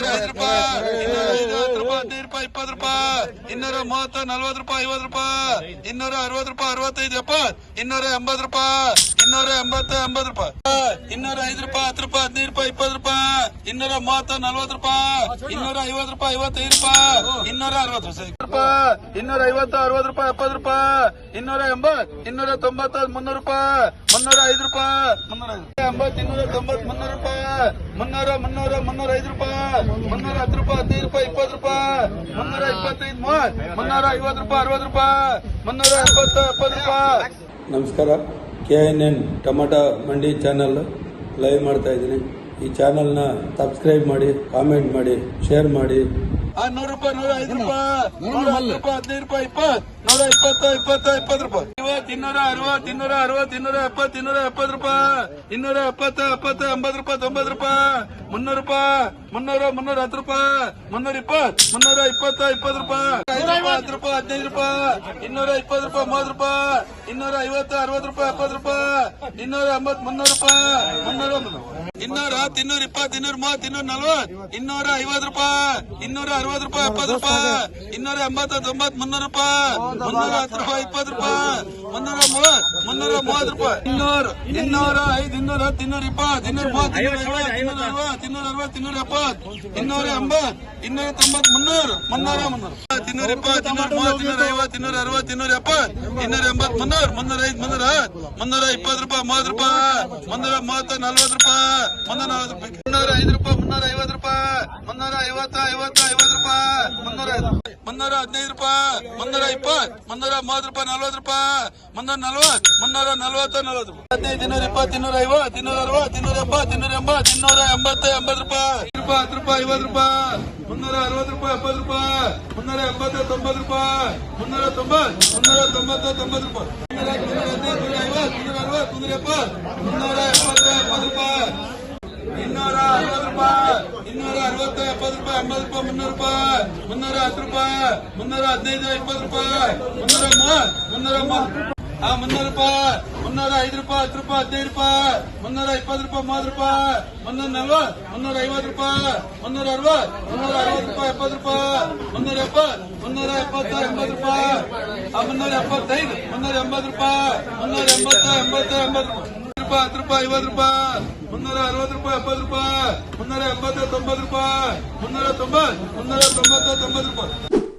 ರೂಪಾಯಿ ಇನ್ನೂರ ಐವತ್ತು ರೂಪಾಯಿ ಹದಿನೈದು ರೂಪಾಯಿ ಇಪ್ಪತ್ತು ರೂಪಾಯಿ ಇನ್ನೂರ ಮೂವತ್ತು ನಲ್ವತ್ತು ರೂಪಾಯಿ ಐವತ್ತು ರೂಪಾಯಿ ಇನ್ನೂರ ಅರವತ್ತು ರೂಪಾಯಿ ಅರವತ್ತೈದು ಎಪ್ಪತ್ತು ಇನ್ನೂರ ಎಂಬತ್ತು ರೂಪಾಯಿ. ಇನ್ನೂರ ಎಂಬತ್ತು ಎಂಬತ್ ರೂಪಾಯಿ. ಇನ್ನೂರ ಐದು ರೂಪಾಯಿ, ಹತ್ತು ರೂಪಾಯಿ, ಹದಿನೈದು ರೂಪಾಯಿ, ಇಪ್ಪತ್ತು ರೂಪಾಯಿ. ಇನ್ನೂರ ಮೂವತ್ತು, ನಲ್ವತ್ತು ರೂಪಾಯಿ. ಇನ್ನೂರ ಐವತ್ತು ರೂಪಾಯಿ, ಐವತ್ತೈದು ರೂಪಾಯಿ. ಇನ್ನೂರ ಅರವತ್ತು ರೂಪಾಯಿ. ಇನ್ನೂರ ಐವತ್ತು, ಅರವತ್ತು ರೂಪಾಯಿ, ಎಪ್ಪತ್ತು ರೂಪಾಯಿ. ಇನ್ನೂರ ಎಂಬತ್ತು, ಇನ್ನೂರ ತೊಂಬತ್ತು, ಮುನ್ನೂರು ರೂಪಾಯಿ. ಮುನ್ನೂರ ಐದು ರೂಪಾಯಿ. ಮುನ್ನೂರ ಎಂಬತ್ತು, ಇನ್ನೂರ ತೊಂಬತ್ತು, ಮುನ್ನೂರು ರೂಪಾಯಿ. ಮುನ್ನೂರ ಮುನ್ನೂರ ಮುನ್ನೂರ ಐದು ರೂಪಾಯಿ. ಮುನ್ನೂರ ಹತ್ತು ರೂಪಾಯಿ, ಹದಿನೈದು ರೂಪಾಯಿ, ಇಪ್ಪತ್ತು ರೂಪಾಯಿ. ಮುನ್ನೂರ ಇಪ್ಪತ್ತೈದು, ಮೂವತ್ತು. ಮುನ್ನೂರ ಐವತ್ತು ರೂಪಾಯಿ, ಅರವತ್ತು ರೂಪಾಯಿ. ಮುನ್ನೂರ ಎಪ್ಪತ್ತು ಎಪ್ಪತ್ತು ರೂಪಾಯಿ. ನಮಸ್ಕಾರ. ಕೆ ಎನ್ ಎನ್ ಟೊಮಟೊ ಮಂಡಿ ಚಾನಲ್ ಲೈವ್ ಮಾಡ್ತಾ ಇದ್ದೀನಿ. ಈ ಚಾನಲ್ನ ಸಬ್ಸ್ಕ್ರೈಬ್ ಮಾಡಿ ಕಾಮೆಂಟ್ ಮಾಡಿ ಶೇರ್ ಮಾಡಿ. ಆ ನೂರು ರೂಪಾಯಿ ನೂರ ಐದು ರೂಪಾಯಿ. ನೂರ ಹತ್ತು ರೂಪಾಯಿ ಹದಿನೈದು ರೂಪಾಯಿ ಇಪ್ಪತ್ತು. ನೂರ ಇಪ್ಪತ್ತು ಇಪ್ಪತ್ತು ಇಪ್ಪತ್ತು ರೂಪಾಯಿ. ಇವತ್ತು ಇನ್ನೂರ ಅರವತ್ತು ಇನ್ನೂರ ಅರವತ್ತು ಇನ್ನೂರ ಎಪ್ಪತ್ತು ಇನ್ನೂರ ಎಪ್ಪತ್ತು ರೂಪಾಯಿ. ಇನ್ನೂರ ಎಪ್ಪತ್ತು ಎಪ್ಪತ್ತು ಎಂಬತ್ತು ರೂಪಾಯಿ ತೊಂಬತ್ತು ರೂಪಾಯಿ. ಮುನ್ನೂರು ರೂಪಾಯಿ ಮುನ್ನೂರ ಮುನ್ನೂರ ಹತ್ತು ರೂಪಾಯಿ. ಮುನ್ನೂರ ಇಪ್ಪತ್ತು ಮುನ್ನೂರ ಇಪ್ಪತ್ತು ಇಪ್ಪತ್ತು ರೂಪಾಯಿ. ಹತ್ತು ರೂಪಾಯಿ ಹದಿನೈದು ರೂಪಾಯಿ. ಇನ್ನೂರ ಇಪ್ಪತ್ತು ರೂಪಾಯಿ ಮೂವತ್ತು ರೂಪಾಯಿ. ಇನ್ನೂರ ಐವತ್ತು ಅರವತ್ತು ರೂಪಾಯಿ ಎಪ್ಪತ್ತು ರೂಪಾಯಿ. ಇನ್ನೂರ ಎಂಬತ್ತು ಮುನ್ನೂರು ರೂಪಾಯಿ. ಮುನ್ನೂರ. ಇನ್ನೂರ ಇನ್ನೂರ ಇಪ್ಪತ್ತು, ಇನ್ನೂರ ಮೂವತ್ತು, ಇನ್ನೂರ ನಲ್ವತ್ತು, ಇನ್ನೂರ ಐವತ್ತು ರೂಪಾಯಿ, ಇನ್ನೂರ ಅರವತ್ತು ರೂಪಾಯಿ ಎಪ್ಪತ್ ರೂಪಾಯಿ, ಇನ್ನೂರ ಎಂಬತ್ತ ತೊಂಬತ್ ಮುನ್ನೂರು ರೂಪಾಯಿ, ಮುನ್ನೂರ ಹತ್ತು ರೂಪಾಯಿ, ಇಪ್ಪತ್ತು ರೂಪಾಯಿ, ಮುನ್ನೂರ ಮೂವತ್ ಮುನ್ನೂರ ಮೂವತ್ ರೂಪಾಯಿ, ಇನ್ನೂರ ಇನ್ನೂರ ಐದು, ಇನ್ನೂರ ಹತ್ತು, ಇನ್ನೂರ ಇಪ್ಪತ್ತು, ಇನ್ನೂರ ಮೂವತ್ತು, ಇನ್ನೂರ ಅರವತ್ ಇನ್ನೂರ ಅರವತ್ ಇನ್ನೂರ ಅರವತ್ ಇನ್ನೂರ ಎಪ್ಪತ್ ಇನ್ನೂರ ಎಂಬತ್ ಇನ್ನೂರ ತೊಂಬತ್ ಮುನ್ನೂರು, ಮುನ್ನೂರ ಮುನ್ನೂರು ಇನ್ನೂರ ಇಪ್ಪತ್ತು, ಇನ್ನೂರ ಮೂವತ್ತು, ಇನ್ನೂರ ಐವತ್ತು, ಇನ್ನೂರ ಅರವತ್ತು, ಇನ್ನೂರ ಎಪ್ಪತ್ ಇನ್ನೂರ ಎಂಬತ್ ಮುನ್ನೂರು, ಮುನ್ನೂರ ಐದು, ಮುನ್ನೂರ ಮುನ್ನೂರ ಇಪ್ಪತ್ತು ರೂಪಾಯಿ, ಮೂವತ್ತು ರೂಪಾಯಿ, ಮುನ್ನೂರ ಮೂವತ್ತು, ನಲ್ವತ್ತು ರೂಪಾಯಿ ಮುನ್ನೂರ ಮುನ್ನೂರ ಐದು ರೂಪಾಯಿ ಮುನ್ನೂರ ಐವತ್ತು ರೂಪಾಯಿ ಮುನ್ನೂರ ಐವತ್ತ ಐವತ್ತ ಐವತ್ತು ರೂಪಾಯಿ ಮುನ್ನೂರ ಮುನ್ನೂರ ಹದಿನೈದು ರೂಪಾಯಿ ಮುನ್ನೂರ ಇಪ್ಪತ್ತು ಮುನ್ನೂರ ಮೂವತ್ತು ರೂಪಾಯಿ ನಲ್ವತ್ತು ರೂಪಾಯಿ ಮುನ್ನೂರ ನಲ್ವತ್ತು ಮುನ್ನೂರ ನಲ್ವತ್ತು ನಲ್ವತ್ತು ರೂಪಾಯಿ ಹದಿನೈದು ಇನ್ನೂರ ಇಪ್ಪತ್ತು ಇನ್ನೂರ ಐವತ್ತು ಇನ್ನೂರ ಅರವತ್ತು ಇನ್ನೂರ ಎಂಬತ್ತು ಇನ್ನೂರ ಎಂಬತ್ತು ಇನ್ನೂರ ಎಂಬತ್ತು ಎಂಬತ್ತು ರೂಪಾಯಿ ರೂಪಾಯಿ ಹತ್ತು ರೂಪಾಯಿ ಐವತ್ತು ರೂಪಾಯಿ ಮುನ್ನೂರ ಅರವತ್ತು ರೂಪಾಯಿ ಎಪ್ಪತ್ತು ರೂಪಾಯಿ ಮುನ್ನೂರ ಎಂಬತ್ತು ತೊಂಬತ್ತು ರೂಪಾಯಿ ಮುನ್ನೂರ ತೊಂಬತ್ತು ಮುನ್ನೂರ ತೊಂಬತ್ತು ತೊಂಬತ್ತು ರೂಪಾಯಿ ಮುನ್ನೂರ ಹದಿನೈದು ಐವತ್ತು ಮುನ್ನೂರ ಅರವತ್ತು ಮುನ್ನೂರ ಎಪ್ಪತ್ತು ಮುನ್ನೂರ ಎಪ್ಪತ್ತು ಎಪ್ಪತ್ತು ರೂಪಾಯಿ ಇನ್ನೂರ ಅರವತ್ತು ರೂಪಾಯಿ ಇನ್ನೂರ ಅರವತ್ತು ಎಪ್ಪತ್ತು ರೂಪಾಯಿ ಎಂಬತ್ತು ರೂಪಾಯಿ ಮುನ್ನೂರು ರೂಪಾಯಿ ಮುನ್ನೂರ ಹತ್ತು ರೂಪಾಯಿ ಮುನ್ನೂರ ಹದಿನೈದು ಇಪ್ಪತ್ತು ರೂಪಾಯಿ ಮುನ್ನೂರ ಮೂವತ್ತು ಮುನ್ನೂರ ಮೂವತ್ತು ಆ ಮುನ್ನೂರು ರೂಪಾಯಿ ಮುನ್ನೂರ ಐದು ರೂಪಾಯಿ ಹತ್ತು ರೂಪಾಯಿ ಹದಿನೈದು ರೂಪಾಯಿ ಮುನ್ನೂರ ಇಪ್ಪತ್ತು ರೂಪಾಯಿ ಮೂವತ್ತು ರೂಪಾಯಿ ಮುನ್ನೂರ ನಲ್ವತ್ತು ಮುನ್ನೂರ ಐವತ್ತು ರೂಪಾಯಿ ಮುನ್ನೂರ ಅರವತ್ತು ಮುನ್ನೂರ ಅರವತ್ತು ರೂಪಾಯಿ ಎಪ್ಪತ್ತು ರೂಪಾಯಿ ಮುನ್ನೂರ ಎಪ್ಪತ್ತು ಮುನ್ನೂರ ಎಪ್ಪತ್ತು ಎಂಬತ್ತು ರೂಪಾಯಿ ಆ ಮುನ್ನೂರ ಎಪ್ಪತ್ತೈದು ಮುನ್ನೂರ ಎಂಬತ್ತು ರೂಪಾಯಿ ಮುನ್ನೂರ ಎಂಬತ್ತು ಎಂಬತ್ತು ಎಂಬತ್ತು ರೂಪಾಯಿ ಹತ್ತು ರೂಪಾಯಿ ಐವತ್ತು ರೂಪಾಯಿ ಮುನ್ನೂರ ಅರವತ್ತು ರೂಪಾಯಿ ಎಪ್ಪತ್ತು ರೂಪಾಯಿ ಮುನ್ನೂರ ಎಂಬತ್ತು ತೊಂಬತ್ತು ರೂಪಾಯಿ ಮುನ್ನೂರ ತೊಂಬತ್ತು ಮುನ್ನೂರ ತೊಂಬತ್ತು ತೊಂಬತ್ತು ರೂಪಾಯಿ